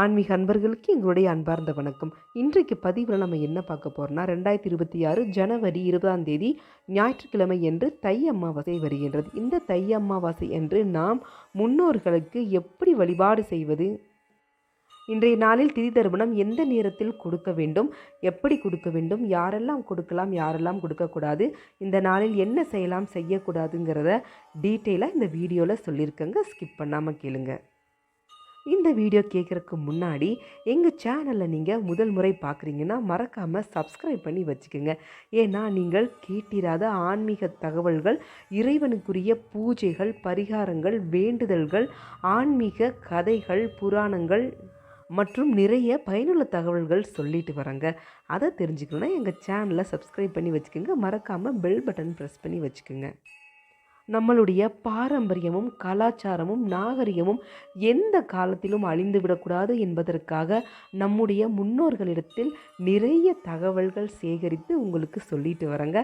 ஆன்மீக அன்பர்களுக்கு எங்களுடைய அன்பார்ந்த வணக்கம். இன்றைக்கு பதிவில் நம்ம என்ன பார்க்க போகிறோம்னா ரெண்டாயிரத்தி இருபத்தி ஆறு ஜனவரி இருபதாம் தேதி ஞாயிற்றுக்கிழமை என்று தை அமாவாசை வருகின்றது. இந்த தை அமாவாசை என்று நாம் முன்னோர்களுக்கு எப்படி வழிபாடு செய்வது இன்றைய நாளில் திதி தர்ப்பணம் எந்த நேரத்தில் கொடுக்க வேண்டும் எப்படி கொடுக்க வேண்டும் யாரெல்லாம் கொடுக்கலாம் யாரெல்லாம் கொடுக்கக்கூடாது இந்த நாளில் என்ன செய்யலாம் செய்யக்கூடாதுங்கிறத டீட்டெயிலாக இந்த வீடியோவில் சொல்லியிருக்கேங்க. ஸ்கிப் பண்ணாமல் கேளுங்கள் இந்த வீடியோ கேட்குறதுக்கு முன்னாடி எங்கள் சேனலில் நீங்கள் முதல் முறை பார்க்குறீங்கன்னா மறக்காமல் சப்ஸ்கிரைப் பண்ணி வச்சுக்கோங்க. ஏன்னா நீங்கள் கேட்டிராத ஆன்மீக தகவல்கள் இறைவனுக்குரிய பூஜைகள் பரிகாரங்கள் வேண்டுதல்கள் ஆன்மீக கதைகள் புராணங்கள் மற்றும் நிறைய பயனுள்ள தகவல்கள் சொல்லிட்டு வராங்க அதை தெரிஞ்சுக்கணுன்னா எங்கள் சேனலை சப்ஸ்கிரைப் பண்ணி வச்சுக்கோங்க. மறக்காமல் பெல் பட்டன் ப்ரெஸ் பண்ணி வச்சுக்கோங்க. நம்மளுடைய பாரம்பரியமும் கலாச்சாரமும் நாகரிகமும் எந்த காலத்திலும் அழிந்து விடக்கூடாது என்பதற்காக நம்முடைய முன்னோர்களிடத்தில் நிறைய தகவல்கள் சேகரித்து உங்களுக்கு சொல்லிட்டு வரேங்க.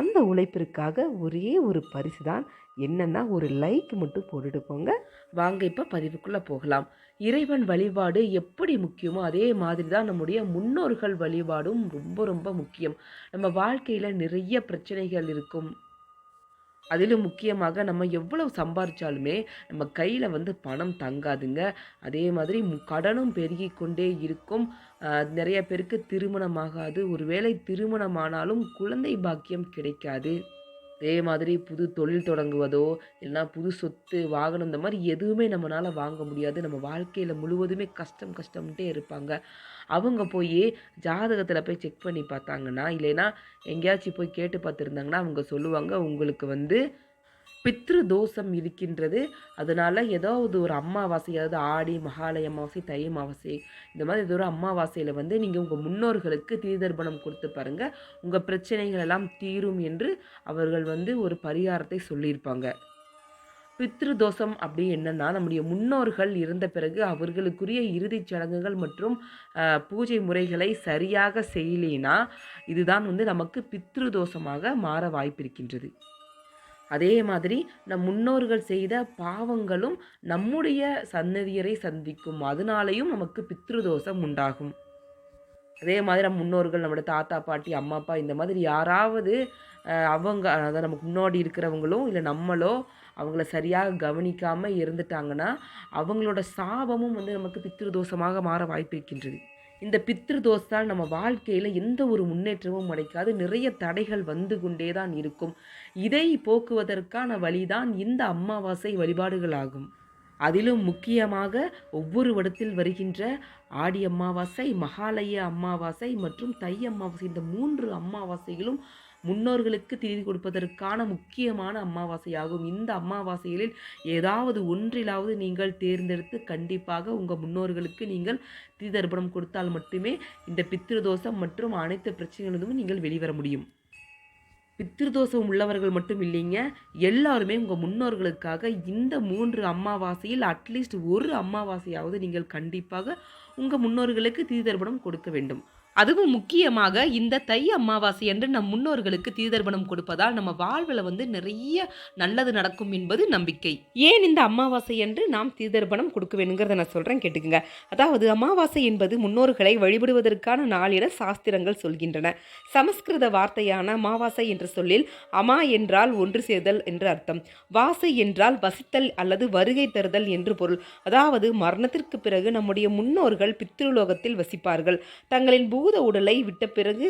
அந்த உழைப்பிற்காக ஒரே ஒரு பரிசு தான் என்னென்னா ஒரு லைக் மட்டும் போட்டுட்டு போங்க வாங்க இப்போ பதிவுக்குள்ளே போகலாம். இறைவன் வழிபாடு எப்படி முக்கியமோ அதே மாதிரி தான் நம்முடைய முன்னோர்கள் வழிபாடும் ரொம்ப ரொம்ப முக்கியம். நம்ம வாழ்க்கையில் நிறைய பிரச்சனைகள் இருக்கும். அதிலும் முக்கியமாக நம்ம எவ்வளவு சம்பாரித்தாலுமே நம்ம கையில் வந்து பணம் தங்காதுங்க. அதே மாதிரி கடனும் பெருகி கொண்டே இருக்கும் நிறைய பேருக்கு திருமணம் ஆகாது ஒருவேளை திருமணமானாலும் குழந்தை பாக்கியம் கிடைக்காது. அதே மாதிரி புது தொழில் தொடங்குவதோ இல்லைன்னா புது சொத்து வாகனம் இந்த மாதிரி எதுவுமே நம்மளால் வாங்க முடியாது. நம்ம வாழ்க்கையில் முழுவதுமே கஷ்டம் கஷ்டம்ட்டே இருப்பாங்க. அவங்க போய் ஜாதகத்தில் போய் செக் பண்ணி பார்த்தாங்கன்னா இல்லைன்னா எங்கேயாச்சும் போய் கேட்டு பார்த்துருந்தாங்கன்னா அவங்க சொல்லுவாங்க உங்களுக்கு வந்து பித்ரு தோஷம் இருக்கின்றது. அதனால் ஏதாவது ஒரு அம்மாவாசை அதாவது ஆடி மகாலய அமாவாசை தை அமாவாசை இந்த மாதிரி ஏதோ ஒரு அமாவாசையில் வந்து நீங்கள் உங்கள் முன்னோர்களுக்கு தீதர்ப்பணம் கொடுத்து பாருங்கள் உங்கள் பிரச்சனைகள் எல்லாம் தீரும் என்று அவர்கள் வந்து ஒரு பரிகாரத்தை சொல்லியிருப்பாங்க. பித்ரு தோஷம் அப்படி என்னன்னா நம்முடைய முன்னோர்கள் இருந்த பிறகு அவர்களுக்குரிய இறுதிச் சடங்குகள் மற்றும் பூஜை முறைகளை சரியாக செய்யலினா இதுதான் வந்து நமக்கு பித்ரு தோஷமாக மாற வாய்ப்பிருக்கின்றது அதே மாதிரி நம் முன்னோர்கள் செய்த பாவங்களும் நம்முடைய சந்ததியரை சந்திக்கும். அதனாலையும் நமக்கு பித்ருதோஷம் உண்டாகும். அதே மாதிரி நம்ம முன்னோர்கள் நம்மளோட தாத்தா பாட்டி அம்மா அப்பா இந்த மாதிரி யாராவது அவங்க அதாவது நமக்கு முன்னாடி இருக்கிறவங்களோ இல்லை நம்மளோ அவங்கள சரியாக கவனிக்காமல் இருந்துட்டாங்கன்னா அவங்களோட சாபமும் வந்து நமக்கு பித்ருதோஷமாக மாற வாய்ப்பு இருக்கின்றது. இந்த பித்ருதோஷத்தால் நம்ம வாழ்க்கையில் எந்த ஒரு முன்னேற்றமும் கிடைக்காது நிறைய தடைகள் வந்து கொண்டே தான் இருக்கும். இதை போக்குவதற்கான வழிதான் இந்த அமாவாசை வழிபாடுகளாகும் அதிலும் முக்கியமாக ஒவ்வொரு இடத்தில் வருகின்ற ஆடி அமாவாசை மகாலய அமாவாசை மற்றும் தை அமாவாசை இந்த மூன்று அமாவாசைகளும் முன்னோர்களுக்கு திதி கொடுப்பதற்கான முக்கியமான அமாவாசையாகும் இந்த அமாவாசைகளில் ஏதாவது ஒன்றிலாவது நீங்கள் தேர்ந்தெடுத்து கண்டிப்பாக உங்கள் முன்னோர்களுக்கு நீங்கள் திதி தர்ப்பணம் கொடுத்தால் மட்டுமே இந்த பித்திருதோஷம் மற்றும் அனைத்து பிரச்சனைகளிலும் நீங்கள் வெளிவர முடியும். பித்திருதோஷம் உள்ளவர்கள் மட்டும் இல்லைங்க எல்லாருமே உங்கள் முன்னோர்களுக்காக இந்த மூன்று அமாவாசையில் அட்லீஸ்ட் ஒரு அமாவாசையாவது நீங்கள் கண்டிப்பாக உங்கள் முன்னோர்களுக்கு திதி தர்ப்பணம் கொடுக்க வேண்டும். அதுவும் முக்கியமாக இந்த தை அமாவாசை என்று நம் முன்னோர்களுக்கு தீதர்பணம் கொடுப்பதால் நம்ம வாழ்வில் வந்து நிறைய நல்லது நடக்கும் என்பது நம்பிக்கை. ஏன் இந்த அமாவாசை என்று நாம் தீதர்பணம் கொடுக்க வேணுங்கிறத நான் சொல்கிறேன் கேட்டுக்குங்க. அதாவது அமாவாசை என்பது முன்னோர்களை வழிபடுவதற்கான நாள் என சாஸ்திரங்கள் சொல்கின்றன. சமஸ்கிருத வார்த்தையான அமாவாசை என்ற சொல்லில் அமா என்றால் ஒன்று சேர்தல் என்று அர்த்தம். வாசை என்றால் வசித்தல் அல்லது வருகை தருதல் என்று பொருள். அதாவது மரணத்திற்கு பிறகு நம்முடைய முன்னோர்கள் பித்ருலோகத்தில் வசிப்பார்கள். தங்களின் பூ பூத உடலை விட்ட பிறகு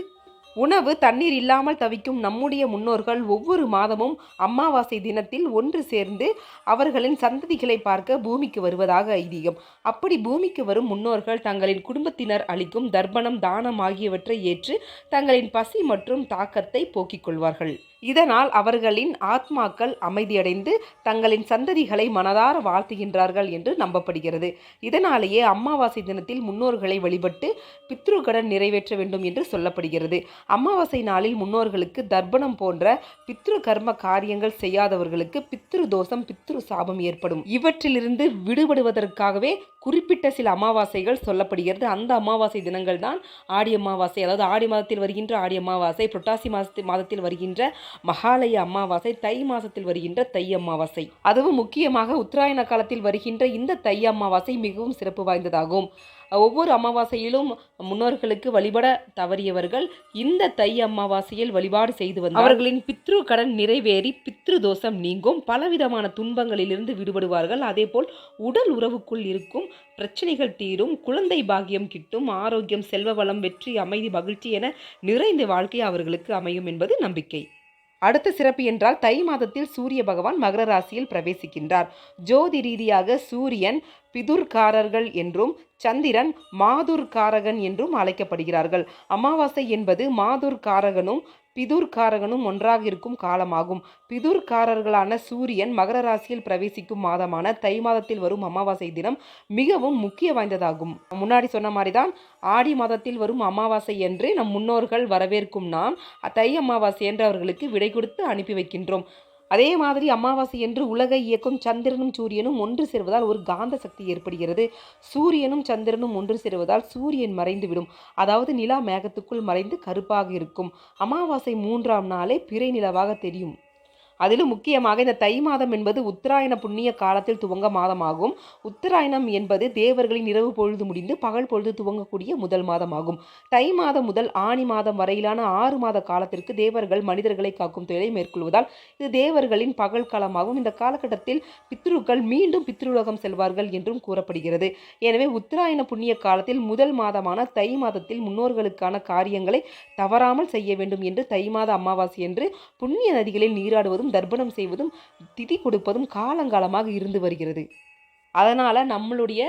உணவு தண்ணீர் இல்லாமல் தவிக்கும் நம்முடைய முன்னோர்கள் ஒவ்வொரு மாதமும் அமாவாசை தினத்தில் ஒன்று சேர்ந்து அவர்களின் சந்ததிகளை பார்க்க பூமிக்கு வருவதாக ஐதீகம். அப்படி பூமிக்கு வரும் முன்னோர்கள் தங்களின் குடும்பத்தினர் அளிக்கும் தர்ப்பணம் தானம் ஆகியவற்றை ஏற்று தங்களின் பசி மற்றும் தாக்கத்தை போக்கிக் கொள்வார்கள். இதனால் அவர்களின் ஆத்மாக்கள் அமைதியடைந்து தங்களின் சந்ததிகளை மனதார வாழ்த்துகின்றார்கள் என்று நம்பப்படுகிறது. இதனாலேயே அமாவாசை தினத்தில் முன்னோர்களை வழிபட்டு பித்ருக்கடன் நிறைவேற்ற வேண்டும் என்று சொல்லப்படுகிறது. அமாவாசை நாளில் முன்னோர்களுக்கு தர்ப்பணம் போன்ற பித்ரு கர்ம காரியங்கள் செய்யாதவர்களுக்கு பித்ரு தோஷம் பித்ரு சாபம் ஏற்படும். இவற்றிலிருந்து விடுபடுவதற்காகவே குறிப்பிட்ட சில அமாவாசைகள் சொல்லப்படுகிறது. அந்த அமாவாசை தினங்கள் தான் ஆடி அமாவாசை அதாவது ஆடி மாதத்தில் வருகின்ற ஆடி அமாவாசை புரட்டாசி மாதத்தில் மாதத்தில் வருகின்ற மகாலய அமாவாசை தை மாதத்தில் வருகின்ற தை அமாவாசை. அதுவும் முக்கியமாக உத்தராயண காலத்தில் வருகின்ற இந்த தை அமாவாசை மிகவும் சிறப்பு வாய்ந்ததாகும். ஒவ்வொரு அமாவாசையிலும் முன்னோர்களுக்கு வழிபட தவறியவர்கள் இந்த தை அமாவாசையில் வழிபாடு செய்து வந்தால் அவர்களின் பித்ரு கடன் நிறைவேறி பித்ரு தோஷம் நீங்கும். பலவிதமான துன்பங்களிலிருந்து விடுபடுவார்கள். அதேபோல் உடல் உறவுக்குள் இருக்கும் பிரச்சனைகள் தீரும் குழந்தை பாகியம் கிட்டும் ஆரோக்கியம் செல்வ வளம் வெற்றி அமைதி மகிழ்ச்சி என நிறைந்த வாழ்க்கை அவர்களுக்கு அமையும் என்பது நம்பிக்கை. அடுத்த சிறப்பு என்றால் தை மாதத்தில் சூரிய பகவான் மகர ராசியில் பிரவேசிக்கின்றார். ஜோதி ரீதியாக சூரியன் பிதுர்காரர்கள் என்றும் சந்திரன் மாதுர்காரகன் என்றும் அழைக்கப்படுகிறார்கள். அமாவாசை என்பது மாதுர்காரகனும் பிதுர்காரகனும் ஒன்றாக இருக்கும் காலமாகும். பிதுர்காரர்களான சூரியன் மகர ராசியில் பிரவேசிக்கும் மாதமான தை மாதத்தில் வரும் அமாவாசை தினம் மிகவும் முக்கிய வாய்ந்ததாகும். முன்னாடி சொன்ன மாதிரி தான் ஆடி மாதத்தில் வரும் அமாவாசை என்று நம் முன்னோர்கள் வரவேற்கும் நாம் தை அமாவாசை என்று அவர்களுக்கு விடை கொடுத்து அனுப்பி வைக்கின்றோம். அதே மாதிரி அமாவாசை என்று உலகை இயக்கும் சந்திரனும் சூரியனும் ஒன்று சேர்வதால் ஒரு காந்த சக்தி ஏற்படுகிறது. சூரியனும் சந்திரனும் ஒன்று சேருவதால் சூரியன் மறைந்துவிடும். அதாவது நிலா மேகத்துக்குள் மறைந்து கருப்பாக இருக்கும். அமாவாசை மூன்றாம் நாளே பிறை நிலவாக தெரியும். அதிலும் முக்கியமாக இந்த தை மாதம் என்பது உத்தராயண புண்ணிய காலத்தில் துவங்க மாதமாகும். உத்தராயணம் என்பது தேவர்களின் இரவு பொழுது முடிந்து பகல் பொழுது துவங்கக்கூடிய முதல் மாதமாகும். தை மாதம் முதல் ஆணி மாதம் வரையிலான ஆறு மாத காலத்திற்கு தேவர்கள் மனிதர்களை காக்கும் தொழிலை மேற்கொள்வதால் இது தேவர்களின் பகல் காலமாகும். இந்த காலகட்டத்தில் பித்ருக்கள் மீண்டும் பித்ருலகம் செல்வார்கள் என்றும் கூறப்படுகிறது. எனவே உத்தராயண புண்ணிய காலத்தில் முதல் மாதமான தை மாதத்தில் முன்னோர்களுக்கான காரியங்களை தவறாமல் செய்ய வேண்டும் என்று தை மாத அமாவாசை என்று புண்ணிய நதிகளில் நீராடுவதும் செய்வதும் தர்ப்பணம் செய்வதும் திதி கொடுப்பதும் காலங்காலமாக இருந்து வருகிறது. அதனால் நம்மளுடைய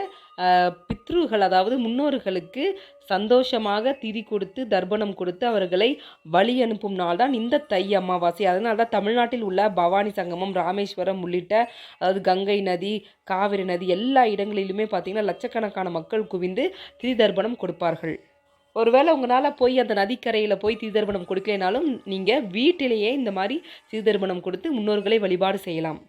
பித்ருகள் அதாவது முன்னோர்களுக்கு சந்தோஷமாக திதி கொடுத்து தர்ப்பணம் கொடுத்து அவர்களை வழி அனுப்பும் நாள் தான் இந்த தை அமாவாசை. அதனால தான் தமிழ்நாட்டில் உள்ள பவானி சங்கமம் ராமேஸ்வரம் உள்ளிட்ட அதாவது கங்கை நதி காவிரி நதி எல்லா இடங்களிலுமே பார்த்திங்கன்னா லட்சக்கணக்கான மக்கள் குவிந்து திதி தர்ப்பணம் கொடுப்பார்கள். ஒருவேளை உங்களால் போய் அந்த நதிக்கரையில் போய் தீதர்ப்பணம் கொடுக்கலைனாலும் நீங்கள் வீட்டிலேயே இந்த மாதிரி சீதர்பணம் கொடுத்து முன்னோர்களை வழிபாடு செய்யலாம்.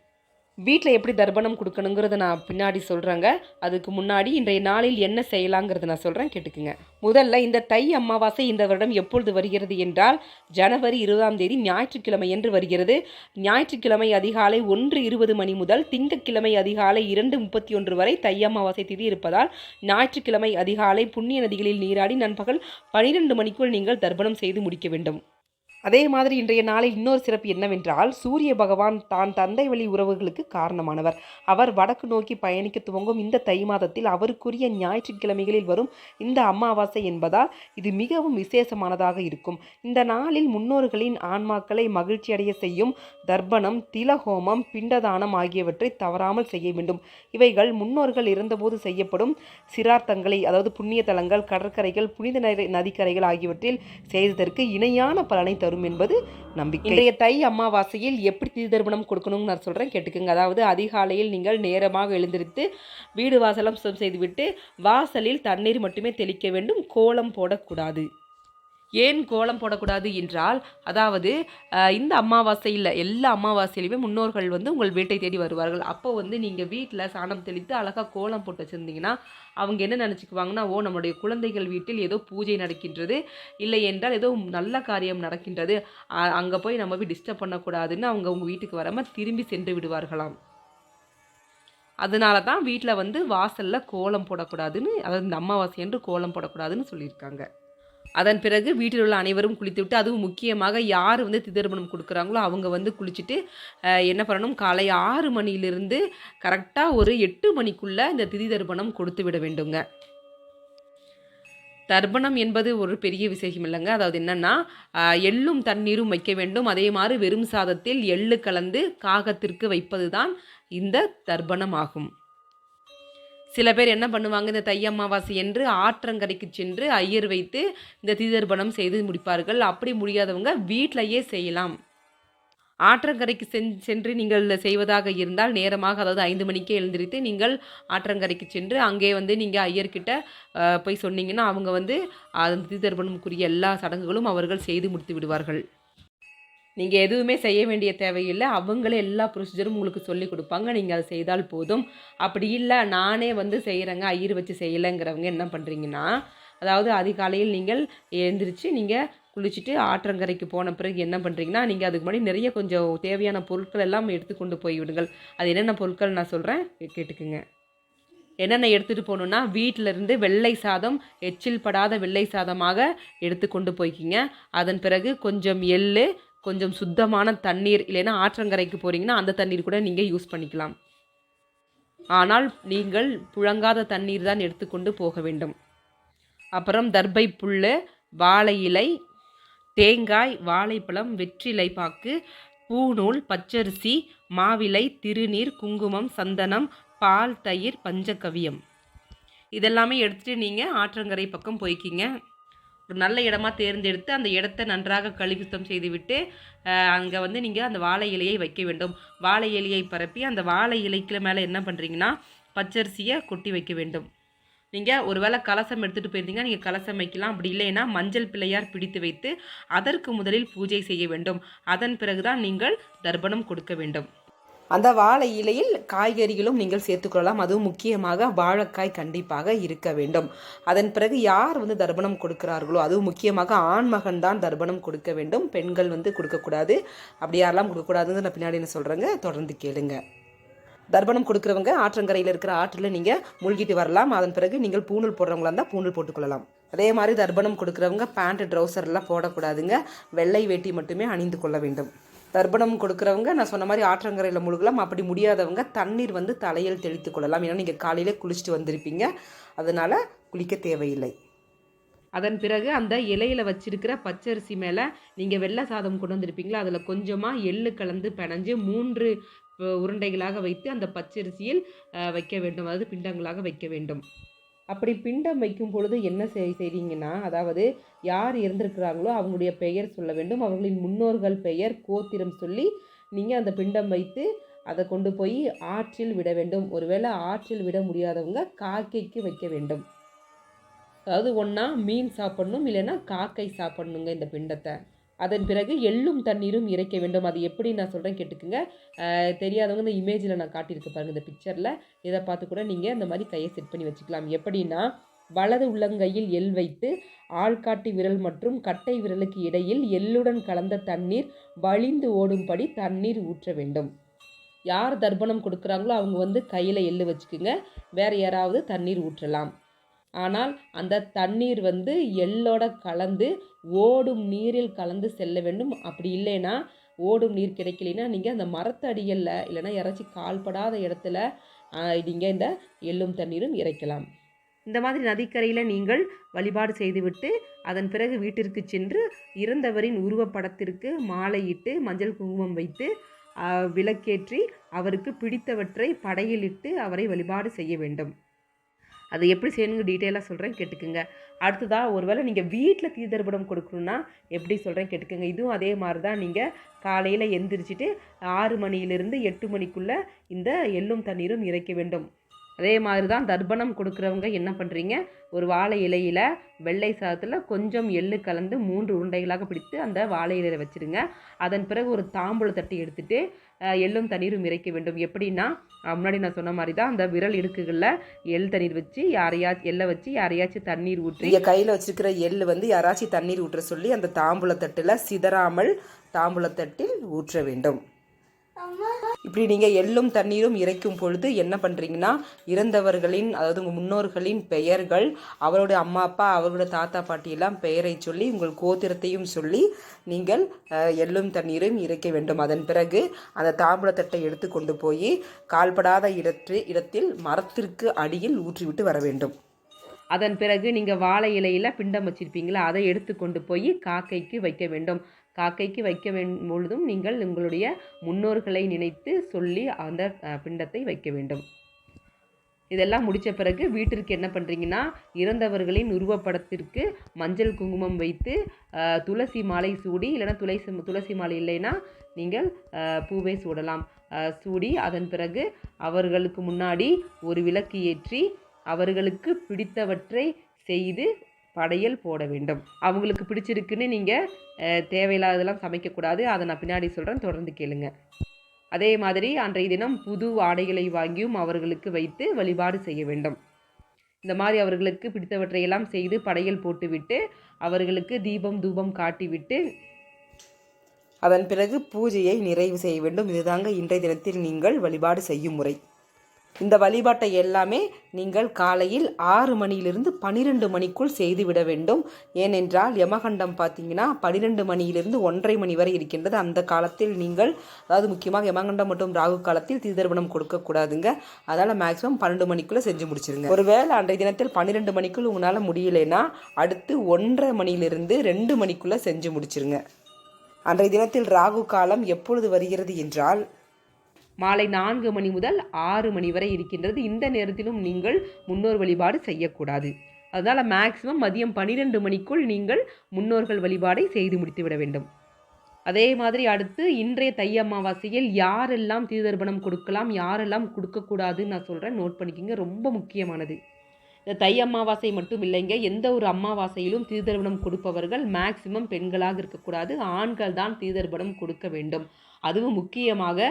வீட்டில் எப்படி தர்ப்பணம் கொடுக்கணுங்கிறத நான் பின்னாடி சொல்கிறேங்க அதுக்கு முன்னாடி இன்றைய நாளில் என்ன செய்யலாங்கிறத நான் சொல்கிறேன் கேட்டுக்குங்க. முதல்ல இந்த தை அமாவாசை இந்த வருடம் எப்பொழுது வருகிறது என்றால் ஜனவரி இருபதாம் தேதி ஞாயிற்றுக்கிழமை என்று வருகிறது. ஞாயிற்றுக்கிழமை அதிகாலை ஒன்று இருபது மணி முதல் திங்கட்கிழமை அதிகாலை இரண்டு முப்பத்தி ஒன்று வரை தை அமாவாசை திதி இருப்பதால் ஞாயிற்றுக்கிழமை அதிகாலை புண்ணிய நதிகளில் நீராடி நண்பகல் பனிரெண்டு மணிக்குள் நீங்கள் தர்ப்பணம் செய்து முடிக்க வேண்டும். அதே மாதிரி இன்றைய நாளில் இன்னொரு சிறப்பு என்னவென்றால் சூரிய பகவான் தான் தந்தை வழி உறவுகளுக்கு காரணமானவர். அவர் வடக்கு நோக்கி பயணிக்க துவங்கும் இந்த தை மாதத்தில் அவருக்குரிய ஞாயிற்றுக்கிழமைகளில் வரும் இந்த அமாவாசை என்பதால் இது மிகவும் விசேஷமானதாக இருக்கும். இந்த நாளில் முன்னோர்களின் ஆன்மாக்களை மகிழ்ச்சி அடைய செய்யும் தர்ப்பணம் திலஹோமம் பிண்டதானம் ஆகியவற்றை தவறாமல் செய்ய வேண்டும். இவைகள் முன்னோர்கள் இருந்தபோது செய்யப்படும் சிரார்த்தங்களை அதாவது புண்ணிய தலங்கள் கடற்கரைகள் புனித நதிக்கரைகள் ஆகியவற்றில் செய்ததற்கு இணையான பலனை தரும். தரும் என்பது நம்பிக்கை. இன்றைய தை அமாவாசையில் எப்படி தீதர்ப்பணம் கொடுக்கணும்னு நான் சொல்கிறேன் கேட்டுக்கோங்க. அதாவது அதிகாலையில் நீங்கள் நேரமாக எழுந்திருத்து வீடு வாசலம் சுத்தம் செய்துவிட்டு வாசலில் தண்ணீர் மட்டுமே தெளிக்க வேண்டும் கோலம் போடக்கூடாது. ஏன் கோலம் போடக்கூடாது என்றால் அதாவது இந்த அமாவாசையில் எல்லா அமாவாசையிலுமே முன்னோர்கள் வந்து உங்கள் வீட்டை தேடி வருவார்கள். அப்போ வந்து நீங்கள் வீட்டில் சாணம் தெளித்து அழகாக கோலம் போட்டு வச்சுருந்தீங்கன்னா அவங்க என்ன நினச்சிக்குவாங்கன்னா ஓ நம்முடைய குழந்தைகள் வீட்டில் ஏதோ பூஜை நடக்கின்றது. இல்லை என்றால் ஏதோ நல்ல காரியம் நடக்கின்றது. அங்கே போய் நம்ம போய் டிஸ்டர்ப் பண்ணக்கூடாதுன்னு அவங்க உங்கள் வீட்டுக்கு வராமல் திரும்பி சென்று விடுவார்களாம். அதனால தான் வீட்டில் வந்து வாசலில் கோலம் போடக்கூடாதுன்னு அதாவது இந்த அமாவாசை என்று கோலம் போடக்கூடாதுன்னு சொல்லியிருக்காங்க. அதன் பிறகு வீட்டில் உள்ள அனைவரும் குளித்து விட்டு அதுவும் முக்கியமாக யார் வந்து திருமணம் கொடுக்குறாங்களோ அவங்க வந்து குளிச்சுட்டு என்ன பண்ணணும்? காலை ஆறு மணியிலிருந்து கரெக்டாக ஒரு எட்டு மணிக்குள்ளே இந்த திதி தர்ப்பணம் கொடுத்து விட வேண்டுங்க. தர்ப்பணம் என்பது ஒரு பெரிய விசேஷம் இல்லைங்க. அதாவது என்னென்னா எள்ளும் தண்ணீரும் வைக்க வேண்டும். அதே மாதிரி வெறும் சாதத்தில் எள்ளு கலந்து காகத்திற்கு வைப்பது தான் இந்த தர்ப்பணம் ஆகும். சில பேர் என்ன பண்ணுவாங்க இந்த தை அமாவாசை என்று ஆற்றங்கரைக்கு சென்று ஐயர் வைத்து இந்த தீதர்ப்பணம் செய்து முடிப்பார்கள். அப்படி முடியாதவங்க வீட்டிலையே செய்யலாம். ஆற்றங்கரைக்கு சென் சென்று நீங்கள் செய்வதாக இருந்தால் நேரமாக அதாவது ஐந்து மணிக்கே எழுந்திரித்து நீங்கள் ஆற்றங்கரைக்கு சென்று அங்கே வந்து நீங்கள் ஐயர்கிட்ட போய் சொன்னீங்கன்னா அவங்க வந்து அந்த தீதர்ப்பணமுக்குரிய எல்லா சடங்குகளும் அவர்கள் செய்து முடித்து விடுவார்கள். நீங்கள் எதுவுமே செய்ய வேண்டிய தேவையில்லை. அவங்களே எல்லா ப்ரொசீஜரும் உங்களுக்கு சொல்லி கொடுப்பாங்க. நீங்கள் அதை செய்தால் போதும். அப்படி இல்லை நானே வந்து செய்கிறேங்க ஐயர் வச்சு செய்யலைங்கிறவங்க என்ன பண்ணுறீங்கன்னா அதாவது அதிகாலையில் நீங்கள் எழுந்திரிச்சு நீங்கள் குளிச்சுட்டு ஆற்றங்கரைக்கு போன பிறகு என்ன பண்ணுறீங்கன்னா நீங்கள் அதுக்கு முன்னாடி நிறைய கொஞ்சம் தேவையான பொருட்கள் எல்லாம் எடுத்து கொண்டு அது என்னென்ன பொருட்கள் நான் சொல்கிறேன் கேட்டுக்குங்க. என்னென்ன எடுத்துகிட்டு போகணுன்னா வீட்டிலேருந்து வெள்ளை சாதம் எச்சில் படாத வெள்ளை சாதமாக எடுத்து கொண்டு போய்க்கிங்க. அதன் பிறகு கொஞ்சம் எள்ளு கொஞ்சம் சுத்தமான தண்ணீர் இல்லைன்னா ஆற்றங்கரைக்கு போகிறீங்கன்னா அந்த தண்ணீர் கூட நீங்கள் யூஸ் பண்ணிக்கலாம். ஆனால் நீங்கள் புழங்காத தண்ணீர் தான் எடுத்துக்கொண்டு போக வேண்டும். அப்புறம் தர்பை புல் வாழை இலை தேங்காய் வாழைப்பழம் வெற்றிலை பாக்கு பூநூல் பச்சரிசி மாவிலை திருநீர் குங்குமம் சந்தனம் பால் தயிர் பஞ்சகவியம் இதெல்லாமே எடுத்துகிட்டு நீங்கள் ஆற்றங்கரை பக்கம் போய்க்கிங்க. ஒரு நல்ல இடமா தேர்ந்தெடுத்து அந்த இடத்த நன்றாக கழுவி சுத்தம் செய்துவிட்டு அங்கே வந்து நீங்கள் அந்த வாழை இலையை வைக்க வேண்டும். வாழை இலையை பரப்பி அந்த வாழை இலைக்கு மேலே என்ன பண்ணுறீங்கன்னா பச்சரிசியை கொட்டி வைக்க வேண்டும். நீங்கள் ஒருவேளை கலசம் எடுத்துகிட்டு போயிருந்தீங்கன்னா நீங்கள் கலசம் வைக்கலாம். அப்படி இல்லைன்னா மஞ்சள் பிள்ளையார் பிடித்து வைத்து அதற்கு முதலில் பூஜை செய்ய வேண்டும். அதன் பிறகுதான் நீங்கள் தர்ப்பணம் கொடுக்க வேண்டும். அந்த வாழை இலையில் காய்கறிகளும் நீங்கள் சேர்த்துக்கொள்ளலாம். அதுவும் முக்கியமாக வாழைக்காய் கண்டிப்பாக இருக்க வேண்டும். அதன் பிறகு யார் வந்து தர்ப்பணம் கொடுக்கிறார்களோ அதுவும் முக்கியமாக ஆண்மகன் தான் தர்ப்பணம் கொடுக்க வேண்டும். பெண்கள் வந்து கொடுக்கக்கூடாது. அப்படி யாரெல்லாம் கொடுக்கக்கூடாதுன்னு நான் பின்னாடி என்ன சொல்கிறேங்க தொடர்ந்து கேளுங்க. தர்ப்பணம் கொடுக்குறவங்க ஆற்றங்கரையில் இருக்கிற ஆற்றில் நீங்கள் மூழ்கிட்டு வரலாம். அதன் பிறகு நீங்கள் பூணூல் போடுறவங்களா இருந்தால் பூணூல் போட்டுக்கொள்ளலாம். அதே மாதிரி தர்ப்பணம் கொடுக்குறவங்க பேண்ட் ட்ரௌசர்லாம் போடக்கூடாதுங்க. வெள்ளை வேட்டி மட்டுமே அணிந்து கொள்ள வேண்டும். தர்ப்பணம் கொடுக்குறவங்க நான் சொன்ன மாதிரி ஆற்றங்கரையில் முழுகலாம். அப்படி முடியாதவங்க தண்ணீர் வந்து தலையில் தெளித்து கொள்ளலாம். ஏன்னா நீங்கள் காலையில் குளிச்சுட்டு வந்திருப்பீங்க. அதனால் குளிக்க தேவையில்லை. அதன் பிறகு அந்த இலையில் வச்சிருக்கிற பச்சரிசி மேலே நீங்கள் வெள்ளை சாதம் கொண்டு வந்திருப்பீங்களா? அதில் கொஞ்சமாக எள்ளு கலந்து பிணைஞ்சு மூன்று உருண்டைகளாக வைத்து அந்த பச்சரிசியில் வைக்க வேண்டும். அதாவது பிண்டங்களாக வைக்க வேண்டும். அப்படி பிண்டம் வைக்கும் பொழுது என்ன செய் செய்றீங்கன்னா அதாவது யார் இருந்திருக்கிறாங்களோ அவங்களுடைய பெயர் சொல்ல வேண்டும். அவர்களின் முன்னோர்கள் பெயர் கோத்திரம் சொல்லி நீங்கள் அந்த பிண்டம் வைத்து அதை கொண்டு போய் ஆற்றில் விட வேண்டும். ஒருவேளை ஆற்றில் விட முடியாதவங்க காக்கைக்கு வைக்க வேண்டும். அதாவது ஒன்றா மீன் சாப்பிட்ணும் இல்லைன்னா காக்கை சாப்பிட்ணுங்க இந்த பிண்டத்தை. அதன் பிறகு எள்ளும் தண்ணீரும் இறைக்க வேண்டும். அது எப்படி நான் சொல்கிறேன் கேட்டுக்குங்க. தெரியாதவங்க இந்த இமேஜில் நான் காட்டியிருக்க பாருங்கள் இந்த பிக்சரில் இதை பார்த்து கூட நீங்கள் இந்த மாதிரி கையை செட் பண்ணி வச்சுக்கலாம். எப்படின்னா வலது உள்ளங்கையில் எள் வைத்து ஆள்காட்டி விரல் மற்றும் கட்டை விரலுக்கு இடையில் எள்ளுடன் கலந்த தண்ணீர் வழிந்து ஓடும்படி தண்ணீர் ஊற்ற வேண்டும். யார் தர்ப்பணம் கொடுக்குறாங்களோ அவங்க வந்து கையில் எள்ளு வச்சுக்குங்க. வேறு யாராவது தண்ணீர் ஊற்றலாம். ஆனால் அந்த தண்ணீர் வந்து எள்ளோட கலந்து ஓடும் நீரில் கலந்து செல்ல வேண்டும். அப்படி இல்லைன்னா ஓடும் நீர் கிடைக்கலைன்னா நீங்கள் அந்த மரத்தடிகளில் இல்லைன்னா இறச்சி கால்படாத இடத்துல நீங்கள் இந்த எள்ளும் தண்ணீரும் இறைக்கலாம். இந்த மாதிரி நதிக்கரையில் நீங்கள் வழிபாடு செய்துவிட்டு அதன் பிறகு வீட்டிற்கு சென்று இறந்தவரின் உருவப்படத்திற்கு மாலையிட்டு மஞ்சள் குங்குமம் வைத்து விளக்கேற்றி அவருக்கு பிடித்தவற்றை படையிலிட்டு அவரை வழிபாடு செய்ய வேண்டும். அதை எப்படி செய்யணுங்க டீட்டெயிலாக சொல்கிறேன் கேட்டுக்குங்க. அடுத்ததாக ஒருவேளை நீங்கள் வீட்டில் தீதர்படம் கொடுக்கணுன்னா எப்படி சொல்கிறேன் கேட்டுக்கோங்க. இதுவும் அதே மாதிரி தான் நீங்கள் காலையில் எந்திரிச்சிட்டு ஆறு மணியிலிருந்து எட்டு மணிக்குள்ளே இந்த எள்ளும் தண்ணீரும் இறைக்க வேண்டும். அதே மாதிரி தான் தர்ப்பணம் கொடுக்குறவங்க என்ன பண்ணுறீங்க ஒரு வாழை இலையில் வெள்ளை சாதத்தில் கொஞ்சம் எள்ளு கலந்து மூன்று உருண்டைகளாக பிடித்து அந்த வாழை இலையில் வச்சுருங்க. அதன் பிறகு ஒரு தாம்பூல தட்டி எடுத்துகிட்டு எள்ளும் தண்ணீரும் இறைக்க வேண்டும். எப்படின்னா முன்னாடி நான் சொன்ன மாதிரி தான் அந்த விரல் இடுக்குகளில் எள் தண்ணீர் வச்சு யாரையாச்சும் எள்ளை வச்சு யாரையாச்சும் தண்ணீர் ஊற்றி கையில் வச்சுருக்கிற எள் வந்து யாராச்சும் தண்ணீர் ஊற்ற சொல்லி அந்த தாம்பூல தட்டில் சிதறாமல் தாம்பூல தட்டில் ஊற்ற வேண்டும். இப்படி நீங்கள் எள்ளும் தண்ணீரும் இறைக்கும் பொழுது என்ன பண்ணுறீங்கன்னா இறந்தவர்களின் அதாவது உங்கள் முன்னோர்களின் பெயர்கள் அவரோட அம்மா அப்பா அவரோட தாத்தா பாட்டியெல்லாம் பெயரை சொல்லி உங்கள் கோத்திரத்தையும் சொல்லி நீங்கள் எள்ளும் தண்ணீரும் இறைக்க வேண்டும். அதன் பிறகு அந்த தாம்பூலத்தட்டை எடுத்து கொண்டு போய் கால்படாத இடத்து இடத்தில் மரத்திற்கு அடியில் ஊற்றிவிட்டு வர வேண்டும். அதன் பிறகு நீங்கள் வாழை இலையில் பிண்டம் வச்சுருப்பீங்களா அதை எடுத்து கொண்டு போய் காக்கைக்கு வைக்க வேண்டும். காக்கைக்கு வைக்க பொழுதும் நீங்கள் உங்களுடைய முன்னோர்களை நினைத்து சொல்லி அந்த பிண்டத்தை வைக்க வேண்டும். இதெல்லாம் முடித்த பிறகு வீட்டிற்கு என்ன பண்ணுறீங்கன்னா இறந்தவர்களின் உருவப்படத்திற்கு மஞ்சள் குங்குமம் வைத்து துளசி மாலை சூடி இல்லைனா துளசி துளசி மாலை இல்லைன்னா நீங்கள் பூவை சூடலாம். சூடி அதன் பிறகு அவர்களுக்கு முன்னாடி ஒரு விளக்கு ஏற்றி அவர்களுக்கு பிடித்தவற்றை செய்து படையல் போட வேண்டும். அவங்களுக்கு பிடிச்சிருக்குன்னு நீங்கள் தேவையில்லாததெல்லாம் சமைக்கக்கூடாது. அதை நான் பின்னாடி சொல்கிறேன் தொடர்ந்து கேளுங்க. அதே மாதிரி அன்றைய தினம் புது ஆடைகளை வாங்கியும் அவர்களுக்கு வைத்து வழிபாடு செய்ய வேண்டும். இந்த மாதிரி அவர்களுக்கு பிடித்தவற்றையெல்லாம் செய்து படையல் போட்டுவிட்டு அவர்களுக்கு தீபம் தூபம் காட்டிவிட்டு அதன் பிறகு பூஜையை நிறைவு செய்ய வேண்டும். இதுதாங்க இன்றைய தினத்தில் நீங்கள் வழிபாடு செய்யும் முறை. இந்த வழிபாட்டை எல்லாமே நீங்கள் காலையில் ஆறு மணியிலிருந்து பனிரெண்டு மணிக்குள் செய்துவிட வேண்டும். ஏனென்றால் யமகண்டம் பார்த்தீங்கன்னா பனிரெண்டு மணியிலிருந்து ஒன்றரை மணி வரை இருக்கின்றது. அந்த காலத்தில் நீங்கள் அதாவது முக்கியமாக யமகண்டம் மற்றும் ராகு காலத்தில் தீதர்ப்பணம் கொடுக்கக்கூடாதுங்க. அதனால் மேக்ஸிமம் பன்னெண்டு மணிக்குள்ளே செஞ்சு முடிச்சிருங்க. ஒருவேளை அன்றைய தினத்தில் பன்னிரெண்டு மணிக்குள் உங்களால் முடியலைன்னா அடுத்து ஒன்றரை மணியிலிருந்து ரெண்டு மணிக்குள்ளே செஞ்சு முடிச்சிருங்க. அன்றைய தினத்தில் ராகு காலம் எப்பொழுது வருகிறது என்றால் மாலை நான்கு மணி முதல் ஆறு மணி வரை இருக்கின்றது. இந்த நேரத்திலும் நீங்கள் முன்னோர் வழிபாடு செய்யக்கூடாது. அதனால் மேக்சிமம் மதியம் பன்னிரெண்டு மணிக்குள் நீங்கள் முன்னோர்கள் வழிபாடை செய்து முடித்து விட வேண்டும். அதே மாதிரி அடுத்து இன்றைய தை அமாவாசையில் யாரெல்லாம் தீதர்ப்பணம் கொடுக்கலாம் யாரெல்லாம் கொடுக்கக்கூடாதுன்னு நான் சொல்கிறேன் நோட் பண்ணிக்கோங்க. ரொம்ப முக்கியமானது. இந்த தை அமாவாசை மட்டும் இல்லைங்க. எந்த ஒரு அமாவாசையிலும் தீதர்ப்பணம் கொடுப்பவர்கள் மேக்சிமம் பெண்களாக இருக்கக்கூடாது. ஆண்கள் தான் தீதர்ப்பணம் கொடுக்க வேண்டும். அதுவும் முக்கியமாக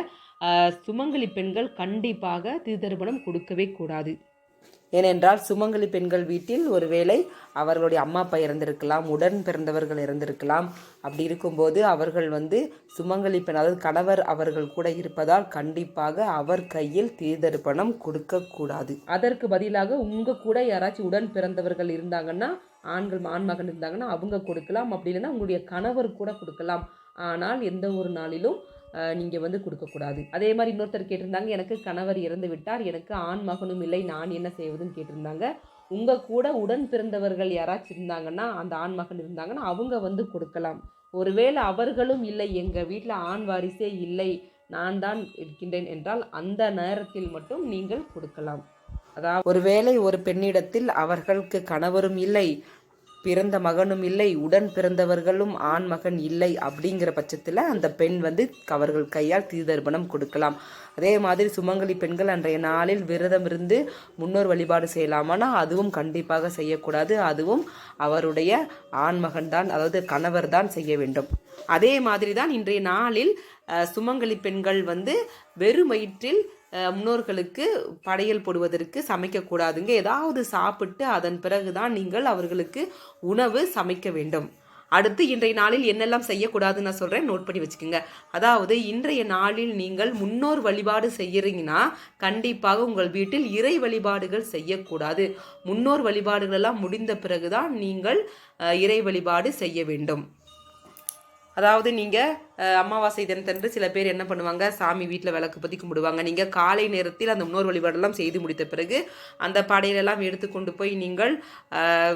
சுமங்கலி பெண்கள் கண்டிப்பாக தீதர்ப்பணம் கொடுக்கவே கூடாது. ஏனென்றால் சுமங்கலி பெண்கள் வீட்டில் ஒருவேளை அவர்களுடைய அம்மா அப்பா இறந்திருக்கலாம் உடன் பிறந்தவர்கள் இறந்திருக்கலாம். அப்படி இருக்கும்போது அவர்கள் வந்து சுமங்கலி பெண் அதாவது கணவர் அவர்கள் கூட இருப்பதால் கண்டிப்பாக அவர் கையில் தீர்தர்ப்பணம் கொடுக்கக்கூடாது அதற்கு பதிலாக உங்கள் கூட யாராச்சும் உடன் பிறந்தவர்கள் இருந்தாங்கன்னா ஆண்கள் ஆண்மகன் இருந்தாங்கன்னா அவங்க கொடுக்கலாம். அப்படி இல்லைன்னா உங்களுடைய கணவர் கூட கொடுக்கலாம். ஆனால் எந்த ஒரு நாளிலும் நீங்கள் வந்து கொடுக்கக்கூடாது. அதே மாதிரி இன்னொருத்தர் கேட்டிருந்தாங்க எனக்கு கணவர் இறந்து விட்டார் எனக்கு ஆண் மகனும் இல்லை நான் என்ன செய்வதுன்னு கேட்டிருந்தாங்க. உங்கள் கூட உடன் பிறந்தவர்கள் யாராச்சும் இருந்தாங்கன்னா அந்த ஆண் மகன் இருந்தாங்கன்னா அவங்க வந்து கொடுக்கலாம். ஒருவேளை அவர்களும் இல்லை எங்கள் வீட்டில் ஆண் வாரிசே இல்லை நான் தான் இருக்கின்றேன் என்றால் அந்த நேரத்தில் மட்டும் நீங்கள் கொடுக்கலாம். அதாவது ஒருவேளை ஒரு பெண்ணிடத்தில் அவர்களுக்கு கணவரும் இல்லை பிறந்த மகனும் இல்லை உடன் பிறந்தவர்களும் ஆண் மகன் இல்லை அப்படிங்கிற பட்சத்தில் அந்த பெண் வந்து அவர்கள் கையால் தீதர்ப்பணம் கொடுக்கலாம். அதே மாதிரி சுமங்கலி பெண்கள் அன்றைய நாளில் விரதம் இருந்து முன்னோர் வழிபாடு செய்யலாமானா அதுவும் கண்டிப்பாக செய்யக்கூடாது. அதுவும் அவருடைய ஆண்மகன் தான் அதாவது கணவர் தான் செய்ய வேண்டும். அதே மாதிரி தான் இன்றைய நாளில் சுமங்கலி பெண்கள் வந்து வெறும் வயிற்றில் முன்னோர்களுக்கு படையல் போடுவதற்கு சமைக்கக்கூடாதுங்க ஏதாவது சாப்பிட்டு அதன் பிறகுதான் நீங்கள் அவர்களுக்கு உணவு சமைக்க வேண்டும். அடுத்து இன்றைய நாளில் என்னெல்லாம் செய்யக்கூடாதுன்னு நான் சொல்கிறேன் நோட் பண்ணி வச்சுக்கோங்க. அதாவது இன்றைய நாளில் நீங்கள் முன்னோர் வழிபாடு செய்கிறீங்கன்னா கண்டிப்பாக உங்கள் வீட்டில் இறை வழிபாடுகள் செய்யக்கூடாது. முன்னோர் வழிபாடுகளெல்லாம் முடிந்த பிறகுதான் நீங்கள் இறை வழிபாடு செய்ய வேண்டும். அதாவது நீங்கள் அமாவாசை தினத்தன்று சில பேர் என்ன பண்ணுவாங்க? சாமி வீட்டில் விளக்கு பற்றி கும்பிடுவாங்க நீங்கள் காலை நேரத்தில் அந்த முன்னோர் வழிபாடெல்லாம் செய்து முடித்த பிறகு அந்த படையிலெல்லாம் எடுத்துக்கொண்டு போய் நீங்கள்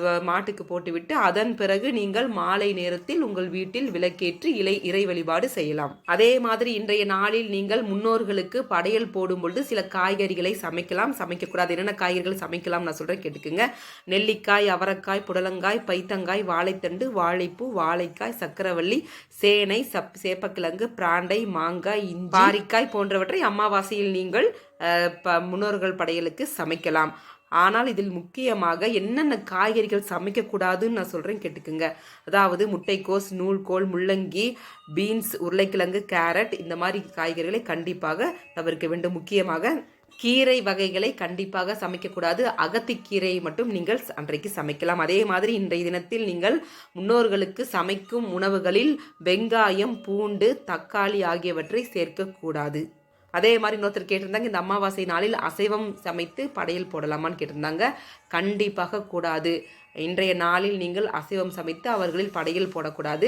வ- மாட்டுக்கு போட்டுவிட்டு அதன் பிறகு நீங்கள் மாலை நேரத்தில் உங்கள் வீட்டில் விளக்கேற்றி இலை இறை வழிபாடு செய்யலாம். அதே மாதிரி இன்றைய நாளில் நீங்கள் முன்னோர்களுக்கு படையல் போடும் பொழுது சில காய்கறிகளை சமைக்கலாம். சமைக்கக்கூடாது. என்னென்ன காய்கறிகள் சமைக்கலாம்? நான் சொல்கிறேன் கேட்டுக்குங்க. நெல்லிக்காய் அவரக்காய் புடலங்காய் பைத்தங்காய் வாழைத்தண்டு வாழைப்பூ வாழைக்காய் சக்கரவள்ளி சேனை சப் சே சேப்பக்கிழங்கு பிராண்டை மாங்காய் பாரிக்காய் போன்றவற்றை அமாவாசையில் நீங்கள் முன்னோர்கள் படையலுக்கு சமைக்கலாம். ஆனால் இதில் முக்கியமாக என்னென்ன காய்கறிகள் சமைக்கக்கூடாதுன்னு நான் சொல்கிறேன் கேட்டுக்குங்க. அதாவது முட்டைக்கோஸ் நூல்கோல் முள்ளங்கி பீன்ஸ் உருளைக்கிழங்கு கேரட் இந்த மாதிரி காய்கறிகளை கண்டிப்பாக தவிர்க்க வேண்டும். முக்கியமாக கீரை வகைகளை கண்டிப்பாக சமைக்கக்கூடாது. அகத்திக்கீரையை மட்டும் நீங்கள் அன்றைக்கு சமைக்கலாம். அதே மாதிரி இன்றைய தினத்தில் நீங்கள் முன்னோர்களுக்கு சமைக்கும் உணவுகளில் வெங்காயம் பூண்டு தக்காளி ஆகியவற்றை சேர்க்கக்கூடாது. அதே மாதிரி இன்னொருத்தர் கேட்டிருந்தாங்க இந்த அமாவாசை நாளில் அசைவம் சமைத்து படையல் போடலாமான்னு கேட்டிருந்தாங்க. கண்டிப்பாக கூடாது. இன்றைய நாளில் நீங்கள் அசைவம் சமைத்து அவர்களில் படையல் போடக்கூடாது.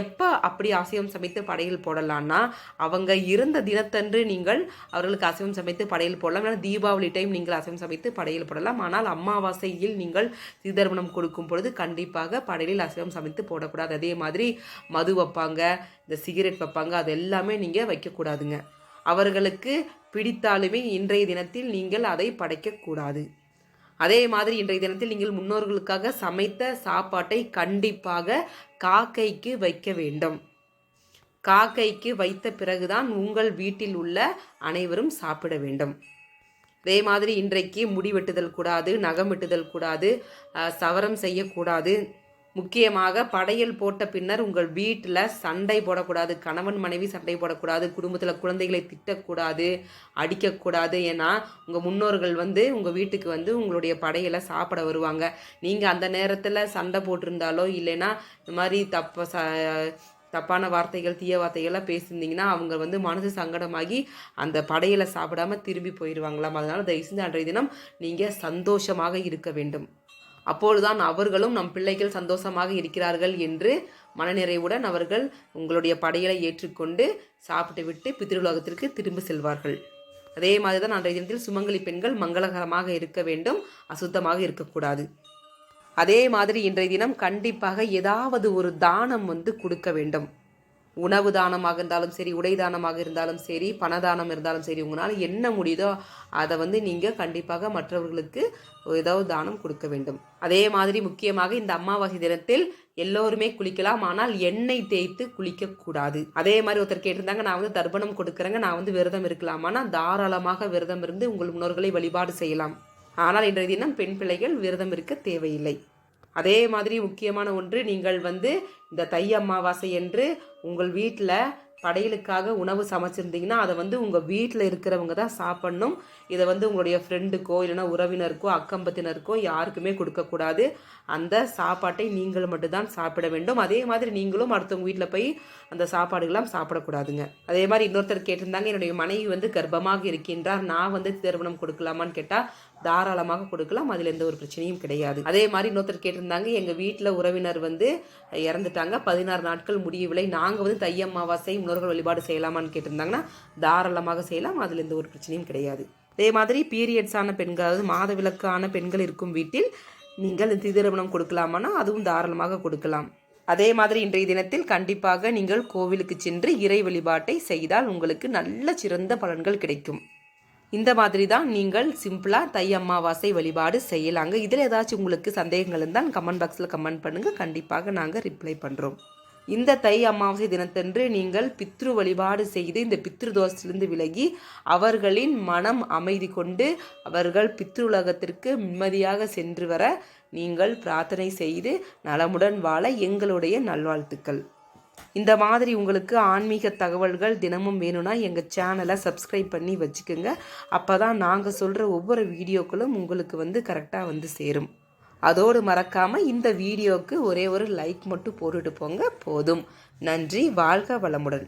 எப்போ அப்படி அசைவம் சமைத்து படையில் போடலான்னா அவங்க இருந்த தினத்தன்று நீங்கள் அவர்களுக்கு அசைவம் சமைத்து படையல் போடலாம். ஏன்னா தீபாவளி டைம் நீங்கள் அசைவம் சமைத்து படையல் போடலாம். ஆனால் அமாவாசையில் நீங்கள் சிதர்ப்பணம் கொடுக்கும் பொழுது கண்டிப்பாக படையலில் அசைவம் சமைத்து போடக்கூடாது. அதே மாதிரி மது வைப்பாங்க இந்த சிகரெட் வைப்பாங்க அது எல்லாமே நீங்கள் வைக்கக்கூடாதுங்க. அவர்களுக்கு பிடித்தாலுமே இன்றைய தினத்தில் நீங்கள் அதை படைக்கக்கூடாது. அதே மாதிரி இன்றைய தினத்தில் நீங்கள் முன்னோர்களுக்காக சமைத்த சாப்பாட்டை கண்டிப்பாக காக்கைக்கு வைக்க வேண்டும். காக்கைக்கு வைத்த பிறகுதான் உங்கள் வீட்டில் உள்ள அனைவரும் சாப்பிட வேண்டும். அதே மாதிரி இன்றைக்கு முடி வெட்டுதல் கூடாது நகம் வெட்டுதல் கூடாது சவரம் செய்யக்கூடாது. முக்கியமாக படையல் போட்ட பின்னர் உங்கள் வீட்டில் சண்டை போடக்கூடாது கணவன் மனைவி சண்டை போடக்கூடாது குடும்பத்தில் குழந்தைகளை திட்டக்கூடாது அடிக்கக்கூடாது ஏன்னா உங்கள் முன்னோர்கள் வந்து உங்கள் வீட்டுக்கு வந்து உங்களுடைய படையலை சாப்பிட வருவாங்க. நீங்கள் அந்த நேரத்தில் சண்டை போட்டிருந்தாலோ இல்லைன்னா இந்த மாதிரி தப்ப ச தப்பான வார்த்தைகள் தீய வார்த்தைகள்லாம் பேசியிருந்தீங்கன்னா அவங்க வந்து மனசு சங்கடமாகி அந்த படையலை சாப்பிடாம திரும்பி போயிடுவாங்களாம் அதனால் தயவு செஞ்சு அன்றைய தினம் நீங்கள் சந்தோஷமாக இருக்க வேண்டும். அப்பொழுதுதான் அவர்களும் நம் பிள்ளைகள் சந்தோஷமாக இருக்கிறார்கள் என்று மனநிறைவுடன் அவர்கள் உங்களுடைய படையலை ஏற்றுக்கொண்டு சாப்பிட்டு விட்டு பித்ருலோகத்திற்கு திரும்ப செல்வார்கள். அதே மாதிரி தான் அன்றைய தினத்தில் சுமங்கலி பெண்கள் மங்களகரமாக இருக்க வேண்டும் அசுத்தமாக இருக்கக்கூடாது. அதே மாதிரி இன்றைய தினம் கண்டிப்பாக ஏதாவது ஒரு தானம் வந்து கொடுக்க வேண்டும். உணவு தானமாக இருந்தாலும் சரி உடை தானமாக இருந்தாலும் சரி பணதானம் இருந்தாலும் சரி உங்களால் என்ன முடியுதோ அதை வந்து நீங்கள் கண்டிப்பாக மற்றவர்களுக்கு ஏதாவது தானம் கொடுக்க வேண்டும். அதே மாதிரி முக்கியமாக இந்த அமாவாசை தினத்தில் எல்லோருமே குளிக்கலாம் ஆனால் எண்ணெய் தேய்த்து குளிக்கக்கூடாது. அதே மாதிரி ஒருத்தர் கேட்டிருந்தாங்க நான் வந்து தர்ப்பணம் கொடுக்குறேங்க நான் வந்து விரதம் இருக்கலாமான்னா தாராளமாக விரதம் இருந்து உங்கள் முன்னோர்களை வழிபாடு செய்யலாம். ஆனால் இன்றைய தினம் பெண் பிள்ளைகள் விரதம் இருக்க தேவையில்லை. அதே மாதிரி முக்கியமான ஒன்று நீங்கள் வந்து இந்த தை அமாவாசை என்று உங்கள் வீட்டில் படையலுக்காக உணவு சமைச்சிருந்தீங்கன்னா அதை வந்து உங்கள் வீட்டில் இருக்கிறவங்க தான் சாப்பிட்ணும். இதை வந்து உங்களுடைய ஃப்ரெண்டுக்கோ இல்லைன்னா உறவினருக்கோ அக்கம்பத்தினருக்கோ யாருக்குமே கொடுக்கக்கூடாது அந்த சாப்பாட்டை நீங்கள் மட்டும்தான் சாப்பிட வேண்டும். அதே மாதிரி நீங்களும் அடுத்தவங்க வீட்டில் போய் அந்த சாப்பாடுகள்லாம் சாப்பிடக்கூடாதுங்க. அதே மாதிரி இன்னொருத்தர் கேட்டிருந்தாங்க என்னுடைய மனைவி வந்து கர்ப்பமாக இருக்கின்றார் நான் வந்து திருமணம் கொடுக்கலாமான்னு கேட்டால் தாராளமாக கொடுக்கலாம். அதில் எந்த ஒரு பிரச்சனையும் கிடையாது. அதே மாதிரி இன்னொருத்தர் கேட்டிருந்தாங்க எங்கள் வீட்டில் உறவினர் வந்து இறந்துட்டாங்க. பதினாறு நாட்கள் முடியவில்லை. நாங்கள் வந்து தை அமாவாசை முன்னோர்கள் வழிபாடு செய்யலாமான்னு கேட்டிருந்தாங்கன்னா தாராளமாக செய்யலாம். அதில் எந்த ஒரு பிரச்சனையும் கிடையாது. அதே மாதிரி பீரியட்ஸான பெண்கள் அதாவது மாதவிலக்கான பெண்கள் இருக்கும் வீட்டில் நீங்கள் இந்த திருமணம் கொடுக்கலாமானா அதுவும் தாராளமாக கொடுக்கலாம். அதே மாதிரி இன்றைய தினத்தில் கண்டிப்பாக நீங்கள் கோவிலுக்கு சென்று இறை வழிபாட்டை செய்தால் உங்களுக்கு நல்ல சிறந்த பலன்கள் கிடைக்கும். இந்த மாதிரி தான் நீங்கள் சிம்பிளாக தை அமாவாசை வழிபாடு செய்யலாங்க. இதில் ஏதாச்சும் உங்களுக்கு சந்தேகங்கள் இருந்தால் கமெண்ட் பாக்ஸில் கமெண்ட் பண்ணுங்கள் கண்டிப்பாக நாங்கள் ரிப்ளை பண்ணுறோம் இந்த தை அமாவாசை தினத்தன்று நீங்கள் பித்ரு வழிபாடு செய்து இந்த பித்ரு தோஷத்திலிருந்து விலகி அவர்களின் மனம் அமைதி கொண்டு அவர்கள் பித்ருலகத்திற்கு நிம்மதியாக சென்று வர நீங்கள் பிரார்த்தனை செய்து நலமுடன் வாழ எங்களுடைய நல்வாழ்த்துக்கள். இந்த மாதிரி உங்களுக்கு ஆன்மீக தகவல்கள் தினமும் வேணும்னா எங்கள் சேனலை சப்ஸ்கிரைப் பண்ணி வச்சுக்கோங்க. அப்போ தான் நாங்கள் சொல்கிற ஒவ்வொரு வீடியோக்களும் உங்களுக்கு வந்து கரெக்டாக வந்து சேரும். அதோடு மறக்காமல் இந்த வீடியோவுக்கு ஒரே ஒரு லைக் மட்டும் போட்டுட்டு போங்க. போதும். நன்றி. வாழ்க வளமுடன்.